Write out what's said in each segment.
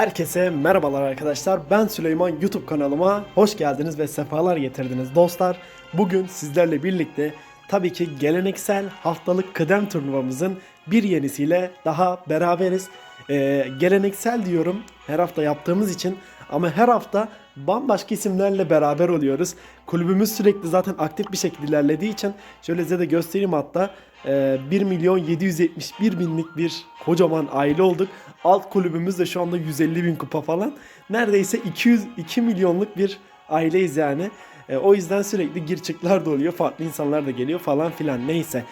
Herkese merhabalar arkadaşlar. Ben Süleyman YouTube kanalıma hoş geldiniz ve sefalar getirdiniz dostlar. Bugün sizlerle birlikte tabii ki geleneksel haftalık kıdem turnuvamızın bir yenisiyle daha beraberiz. Ee, geleneksel diyorum her hafta yaptığımız için ama her hafta bambaşka isimlerle beraber oluyoruz. Kulübümüz sürekli zaten aktif bir şekilde ilerlediği için şöyle size de göstereyim hatta e, 1 milyon 771 binlik bir kocaman aile olduk. Alt kulübümüz de şu anda 150 bin kupa falan. Neredeyse 200 2 milyonluk bir aileyiz yani. E, o yüzden sürekli gir çıklar da oluyor. Farklı insanlar da geliyor falan filan neyse.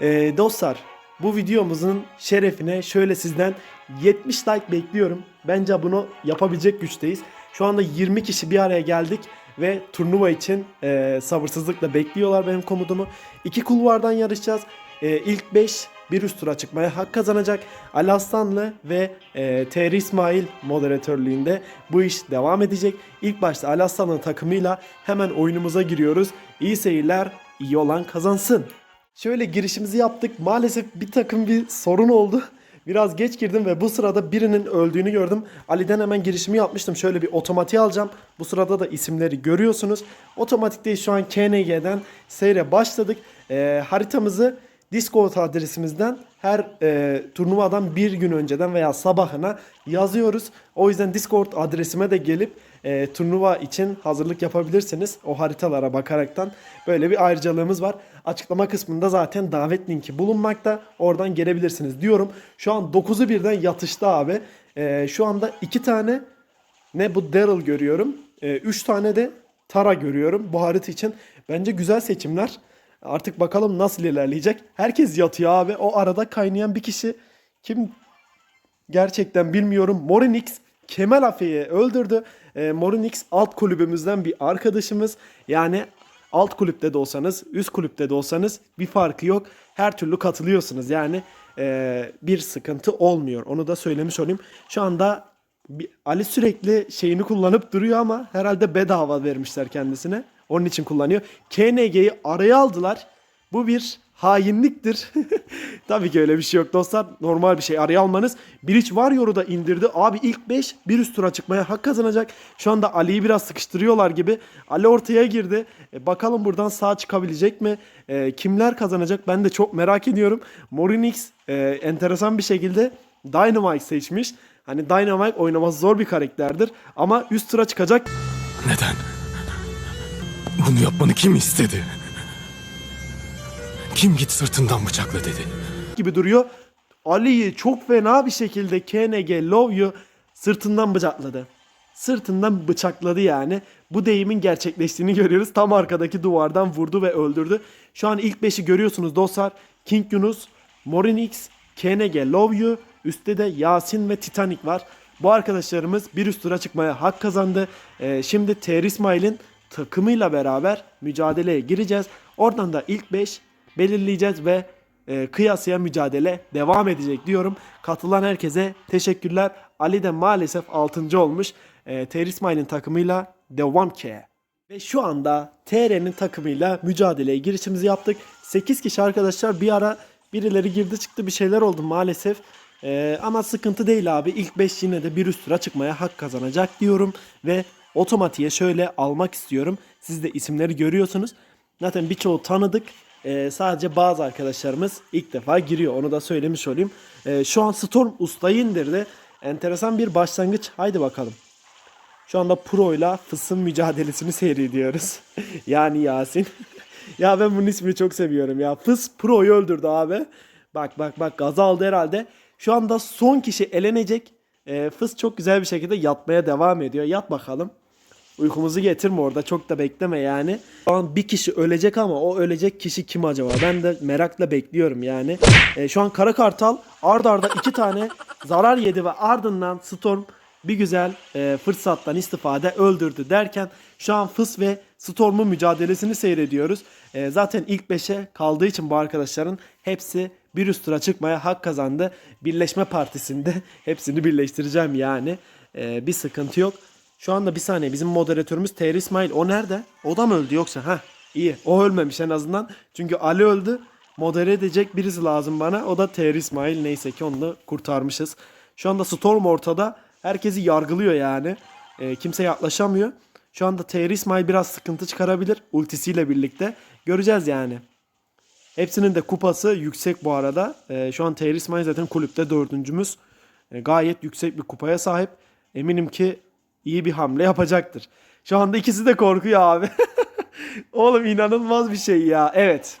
E, dostlar bu videomuzun şerefine şöyle sizden 70 like bekliyorum. Bence bunu yapabilecek güçteyiz. Şu anda 20 kişi bir araya geldik ve turnuva için e, sabırsızlıkla bekliyorlar benim komutumu. İki kulvardan yarışacağız. E, ilk 5 bir üst tura çıkmaya hak kazanacak. Ali Aslanlı ve e, TR İsmail moderatörlüğünde bu iş devam edecek. İlk başta Ali Aslanlı takımıyla hemen oyunumuza giriyoruz. İyi seyirler, iyi olan kazansın. Şöyle girişimizi yaptık. Maalesef bir takım bir sorun oldu. Biraz geç girdim ve bu sırada birinin öldüğünü gördüm. Ali'den hemen girişimi yapmıştım. Şöyle bir otomatiğe alacağım. Bu sırada da isimleri görüyorsunuz. Otomatikte şu an KNG'den seyre başladık. Ee, haritamızı Discord adresimizden her e, turnuvadan bir gün önceden veya sabahına yazıyoruz. O yüzden Discord adresime de gelip e, turnuva için hazırlık yapabilirsiniz. O haritalara bakaraktan böyle bir ayrıcalığımız var. Açıklama kısmında zaten davet linki bulunmakta. Oradan gelebilirsiniz diyorum. Şu an 9'u birden yatıştı abi. E, şu anda 2 tane ne bu Daryl görüyorum. 3 tane de Tara görüyorum bu harita için. Bence güzel seçimler. Artık bakalım nasıl ilerleyecek. Herkes yatıyor abi. O arada kaynayan bir kişi kim gerçekten bilmiyorum. Morinix Kemal Afe'yi öldürdü. E, Morinix alt kulübümüzden bir arkadaşımız. Yani alt kulüpte de olsanız, üst kulüpte de olsanız bir farkı yok. Her türlü katılıyorsunuz. Yani e, bir sıkıntı olmuyor. Onu da söylemiş olayım. Şu anda Ali sürekli şeyini kullanıp duruyor ama herhalde bedava vermişler kendisine. Onun için kullanıyor. KNG'yi araya aldılar. Bu bir hainliktir. Tabii ki öyle bir şey yok dostlar. Normal bir şey araya almanız. Biriç Warrior'u da indirdi. Abi ilk 5 bir üst tura çıkmaya hak kazanacak. Şu anda Ali'yi biraz sıkıştırıyorlar gibi. Ali ortaya girdi. E, bakalım buradan sağ çıkabilecek mi? E, kimler kazanacak? Ben de çok merak ediyorum. Morinix e, enteresan bir şekilde Dynamite seçmiş. Hani Dynamite oynaması zor bir karakterdir. Ama üst tura çıkacak Neden? Bunu yapmanı kim istedi? Kim git sırtından bıçakla dedi? gibi duruyor. Ali'yi çok fena bir şekilde KNG Love'yu sırtından bıçakladı. Sırtından bıçakladı yani. Bu deyimin gerçekleştiğini görüyoruz. Tam arkadaki duvardan vurdu ve öldürdü. Şu an ilk 5'i görüyorsunuz dostlar. King Yunus, Morinix, KNG Love You, üstte de Yasin ve Titanic var. Bu arkadaşlarımız bir üst tura çıkmaya hak kazandı. Ee, şimdi TR İsmail'in takımıyla beraber mücadeleye gireceğiz. Oradan da ilk 5 belirleyeceğiz ve e, kıyasıya mücadele devam edecek diyorum. Katılan herkese teşekkürler. Ali de maalesef 6. olmuş. E, İsmail'in takımıyla devam ki. Ve şu anda TR'nin takımıyla mücadeleye girişimizi yaptık. 8 kişi arkadaşlar bir ara birileri girdi çıktı bir şeyler oldu maalesef. E, ama sıkıntı değil abi. İlk 5 yine de bir üst tura çıkmaya hak kazanacak diyorum. Ve otomatiğe şöyle almak istiyorum. Siz de isimleri görüyorsunuz. Zaten birçoğu tanıdık. Ee, sadece bazı arkadaşlarımız ilk defa giriyor. Onu da söylemiş olayım. Ee, şu an Storm ustayı indirdi. Enteresan bir başlangıç. Haydi bakalım. Şu anda Pro ile Fıs'ın mücadelesini seyrediyoruz. yani Yasin. ya ben bunun ismini çok seviyorum ya. Fıs Pro'yu öldürdü abi. Bak bak bak gaz aldı herhalde. Şu anda son kişi elenecek. Ee, Fıs çok güzel bir şekilde yatmaya devam ediyor. Yat bakalım. Uykumuzu getirme orada çok da bekleme yani. Şu an bir kişi ölecek ama o ölecek kişi kim acaba? Ben de merakla bekliyorum yani. Ee, şu an Kara Kartal ard arda iki tane zarar yedi ve ardından Storm bir güzel e, fırsattan istifade öldürdü derken şu an Fıs ve Storm'un mücadelesini seyrediyoruz. E, zaten ilk 5'e kaldığı için bu arkadaşların hepsi bir üst tura çıkmaya hak kazandı. Birleşme Partisi'nde hepsini birleştireceğim yani. E, bir sıkıntı yok. Şu anda bir saniye bizim moderatörümüz TR İsmail. O nerede? O da mı öldü yoksa? Ha iyi. O ölmemiş en azından. Çünkü Ali öldü. Modere edecek birisi lazım bana. O da TR İsmail. Neyse ki onu da kurtarmışız. Şu anda Storm ortada. herkesi yargılıyor yani. E, kimse yaklaşamıyor. Şu anda TR İsmail biraz sıkıntı çıkarabilir ultisiyle birlikte. Göreceğiz yani. Hepsinin de kupası yüksek bu arada. E, şu an TR İsmail zaten kulüpte dördüncümüz. E, gayet yüksek bir kupaya sahip. Eminim ki iyi bir hamle yapacaktır. Şu anda ikisi de korkuyor abi. Oğlum inanılmaz bir şey ya. Evet.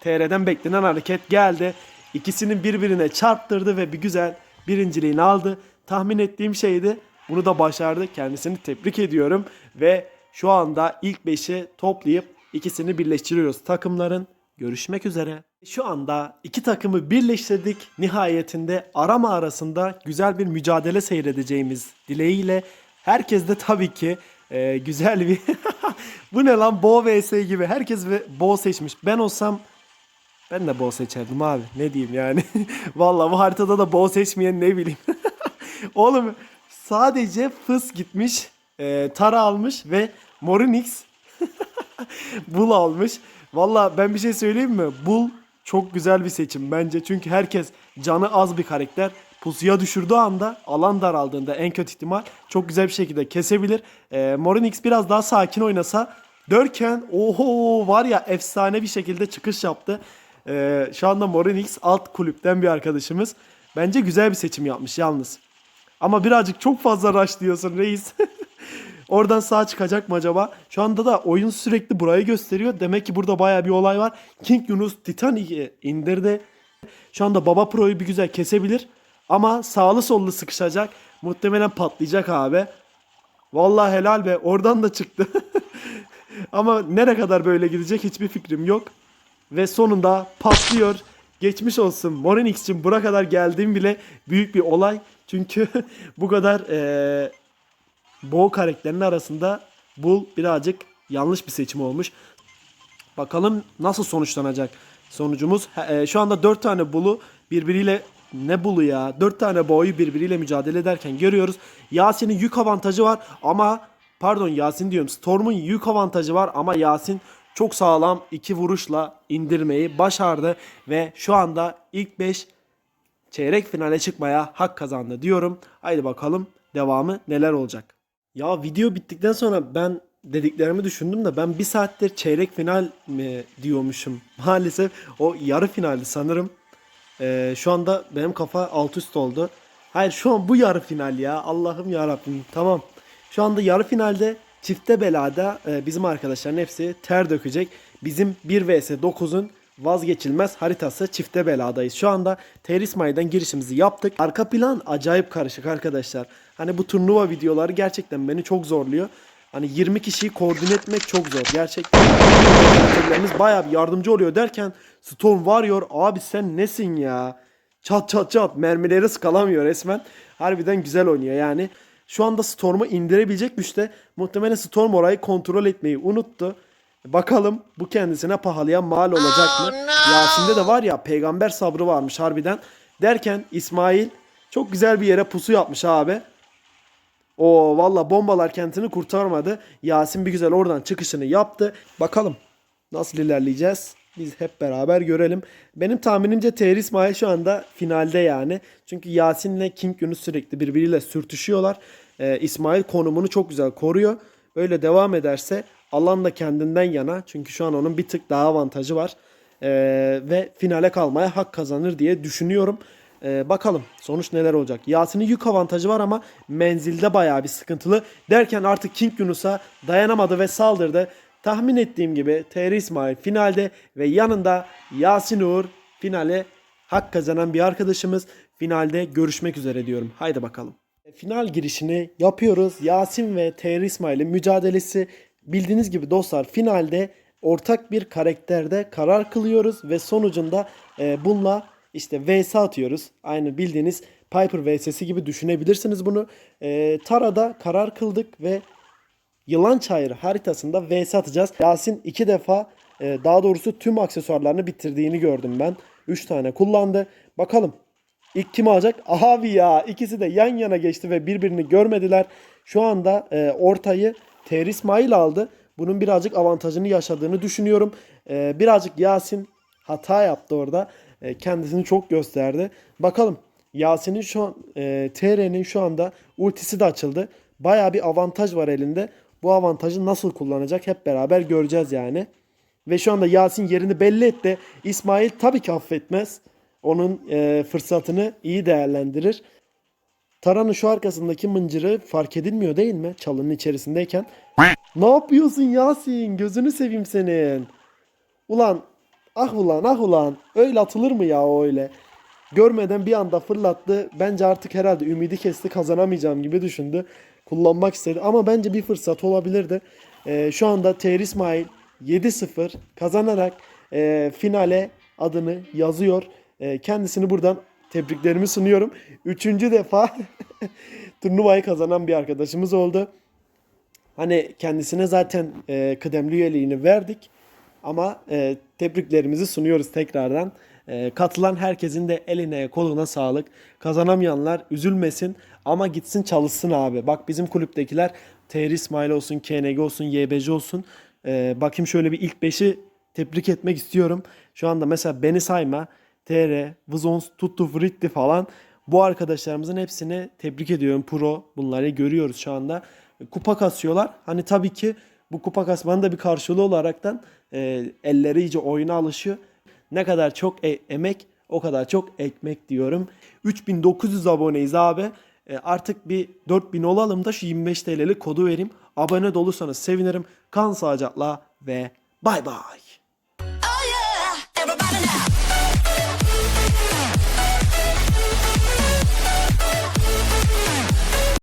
TR'den beklenen hareket geldi. İkisinin birbirine çarptırdı ve bir güzel birinciliğini aldı. Tahmin ettiğim şeydi. Bunu da başardı. Kendisini tebrik ediyorum. Ve şu anda ilk 5'i toplayıp ikisini birleştiriyoruz takımların. Görüşmek üzere. Şu anda iki takımı birleştirdik. Nihayetinde arama arasında güzel bir mücadele seyredeceğimiz dileğiyle. Herkes de tabii ki e, güzel bir... Bu ne lan? Bo vs gibi. Herkes ve Bo seçmiş. Ben olsam ben de Bo seçerdim abi. Ne diyeyim yani. Vallahi bu haritada da Bo seçmeyen ne bileyim. Oğlum sadece Fıs gitmiş. e, Tara almış ve Morinix Bull almış. Valla ben bir şey söyleyeyim mi? Bull çok güzel bir seçim bence. Çünkü herkes canı az bir karakter. Pusuya düşürdüğü anda alan daraldığında en kötü ihtimal çok güzel bir şekilde kesebilir. Ee, Morinix biraz daha sakin oynasa derken oho var ya efsane bir şekilde çıkış yaptı. Ee, şu anda Morinix alt kulüpten bir arkadaşımız. Bence güzel bir seçim yapmış yalnız. Ama birazcık çok fazla rush diyorsun reis. Oradan sağ çıkacak mı acaba? Şu anda da oyun sürekli burayı gösteriyor. Demek ki burada baya bir olay var. King Yunus Titanic'i indirdi. Şu anda Baba Pro'yu bir güzel kesebilir. Ama sağlı sollu sıkışacak. Muhtemelen patlayacak abi. Vallahi helal be. Oradan da çıktı. Ama nereye kadar böyle gidecek hiçbir fikrim yok. Ve sonunda patlıyor. Geçmiş olsun. Morenix için buraya kadar geldiğim bile büyük bir olay. Çünkü bu kadar eee Bo karakterinin arasında Bull birazcık yanlış bir seçim olmuş. Bakalım nasıl sonuçlanacak sonucumuz. E, şu anda 4 tane Bull'u birbiriyle ne Bull'u ya? 4 tane Bo'yu birbiriyle mücadele ederken görüyoruz. Yasin'in yük avantajı var ama pardon Yasin diyorum. Storm'un yük avantajı var ama Yasin çok sağlam iki vuruşla indirmeyi başardı ve şu anda ilk 5 çeyrek finale çıkmaya hak kazandı diyorum. Haydi bakalım devamı neler olacak. Ya video bittikten sonra ben dediklerimi düşündüm de ben bir saattir çeyrek final mi diyormuşum. Maalesef o yarı finaldi sanırım. Ee, şu anda benim kafa alt üst oldu. Hayır şu an bu yarı final ya. Allah'ım ya Rabbim. Tamam. Şu anda yarı finalde çifte belada e, bizim arkadaşların hepsi ter dökecek. Bizim 1 vs 9'un vazgeçilmez haritası çifte beladayız. Şu anda Terismay'dan girişimizi yaptık. Arka plan acayip karışık arkadaşlar. Hani bu turnuva videoları gerçekten beni çok zorluyor. Hani 20 kişiyi koordine etmek çok zor. Gerçekten bayağı bir yardımcı oluyor derken Storm Warrior abi sen nesin ya? Çat çat çat mermileri sıkalamıyor resmen. Harbiden güzel oynuyor yani. Şu anda Storm'u indirebilecek güçte. Muhtemelen Storm orayı kontrol etmeyi unuttu. Bakalım bu kendisine pahalıya mal olacak mı? Yasin'de de var ya peygamber sabrı varmış harbiden. Derken İsmail çok güzel bir yere pusu yapmış abi. O valla bombalar kentini kurtarmadı. Yasin bir güzel oradan çıkışını yaptı. Bakalım nasıl ilerleyeceğiz? Biz hep beraber görelim. Benim tahminimce Tehir İsmail şu anda finalde yani. Çünkü Yasin'le King Yunus sürekli birbiriyle sürtüşüyorlar. Ee, İsmail konumunu çok güzel koruyor. Böyle devam ederse alan da kendinden yana. Çünkü şu an onun bir tık daha avantajı var. Ee, ve finale kalmaya hak kazanır diye düşünüyorum. Ee, bakalım sonuç neler olacak. Yasin'in yük avantajı var ama menzilde bayağı bir sıkıntılı. Derken artık King Yunus'a dayanamadı ve saldırdı. Tahmin ettiğim gibi TR İsmail finalde ve yanında Yasin Uğur finale hak kazanan bir arkadaşımız. Finalde görüşmek üzere diyorum. Haydi bakalım. Final girişini yapıyoruz. Yasin ve TR İsmail'in mücadelesi bildiğiniz gibi dostlar finalde ortak bir karakterde karar kılıyoruz ve sonucunda e, bununla işte vs atıyoruz. Aynı bildiğiniz Piper vs'si gibi düşünebilirsiniz bunu. E, Tara'da karar kıldık ve Yılan Çayırı haritasında vs atacağız. Yasin iki defa e, daha doğrusu tüm aksesuarlarını bitirdiğini gördüm ben. 3 tane kullandı. Bakalım ilk kim alacak? Abi ya ikisi de yan yana geçti ve birbirini görmediler. Şu anda e, ortayı Ter İsmail aldı. Bunun birazcık avantajını yaşadığını düşünüyorum. E, birazcık Yasin hata yaptı orada. E, kendisini çok gösterdi. Bakalım Yasin'in şu an e, TR'nin şu anda ultisi de açıldı. Baya bir avantaj var elinde. Bu avantajı nasıl kullanacak hep beraber göreceğiz yani. Ve şu anda Yasin yerini belli etti. İsmail tabii ki affetmez. Onun e, fırsatını iyi değerlendirir. Taran'ın şu arkasındaki mıncırı fark edilmiyor değil mi? Çalının içerisindeyken. ne yapıyorsun Yasin? Gözünü seveyim senin. Ulan ah ulan ah ulan. Öyle atılır mı ya öyle? Görmeden bir anda fırlattı. Bence artık herhalde ümidi kesti kazanamayacağım gibi düşündü. Kullanmak istedi ama bence bir fırsat olabilirdi. Ee, şu anda Tehir İsmail 7-0 kazanarak e, finale adını yazıyor. E, kendisini buradan tebriklerimi sunuyorum. Üçüncü defa turnuvayı kazanan bir arkadaşımız oldu. Hani kendisine zaten e, kıdemli üyeliğini verdik. Ama e, tebriklerimizi sunuyoruz tekrardan. E, katılan herkesin de eline koluna sağlık. Kazanamayanlar üzülmesin ama gitsin çalışsın abi. Bak bizim kulüptekiler TR İsmail olsun, KNG olsun, YBC olsun. E, bakayım şöyle bir ilk 5'i tebrik etmek istiyorum. Şu anda mesela beni sayma. TR, Vizons, Tuttu, Fritti falan. Bu arkadaşlarımızın hepsini tebrik ediyorum. Pro bunları görüyoruz şu anda. Kupa kasıyorlar. Hani tabii ki bu kupa kasmanın da bir karşılığı olaraktan e, elleri iyice oyuna alışıyor. Ne kadar çok e- emek o kadar çok ekmek diyorum. 3900 aboneyiz abi. E, artık bir 4000 olalım da şu 25 TL'lik kodu vereyim. Abone olursanız sevinirim. Kan sağlıcakla ve bay bay.